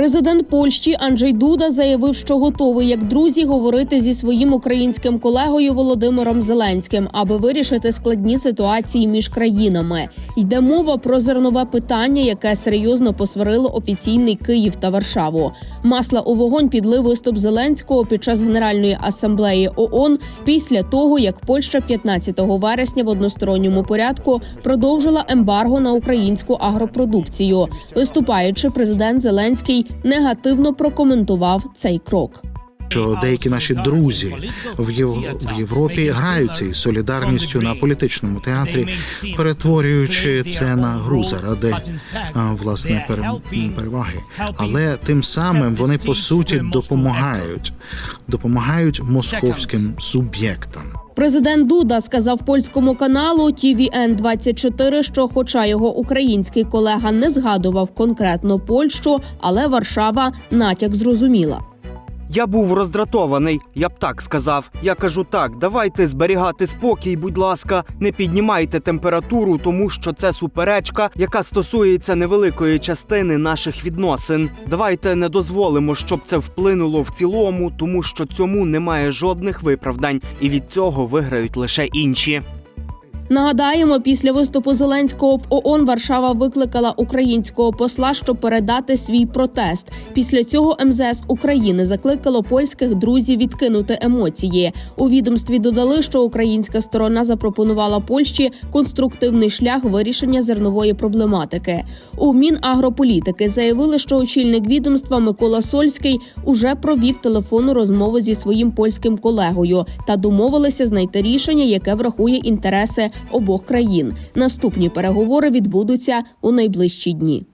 Президент Польщі Анджей Дуда заявив, що готовий як друзі говорити зі своїм українським колегою Володимиром Зеленським, аби вирішити складні ситуації між країнами. Йде мова про зернове питання, яке серйозно посварило офіційний Київ та Варшаву. Масла у вогонь підлив виступ Зеленського під час Генеральної асамблеї ООН після того, як Польща 15 вересня в односторонньому порядку продовжила ембарго на українську агропродукцію. Виступаючи, президент Зеленський негативно прокоментував цей крок. що деякі наші друзі в Єв- в Європі граються із солідарністю на політичному театрі, перетворюючи це на гру заради власне пере- переваги. Але тим самим вони по суті допомагають, допомагають московським суб'єктам. Президент Дуда сказав польському каналу tvn 24 що, хоча його український колега не згадував конкретно Польщу, але Варшава натяк зрозуміла. Я був роздратований, я б так сказав. Я кажу так: давайте зберігати спокій, будь ласка, не піднімайте температуру, тому що це суперечка, яка стосується невеликої частини наших відносин. Давайте не дозволимо, щоб це вплинуло в цілому, тому що цьому немає жодних виправдань, і від цього виграють лише інші. Нагадаємо, після виступу Зеленського в ООН Варшава викликала українського посла, щоб передати свій протест. Після цього МЗС України закликало польських друзів відкинути емоції. У відомстві додали, що українська сторона запропонувала Польщі конструктивний шлях вирішення зернової проблематики. У Мінагрополітики заявили, що очільник відомства Микола Сольський уже провів телефонну розмову зі своїм польським колегою та домовилися знайти рішення, яке врахує інтереси обох країн. Наступні переговори відбудуться у найближчі дні.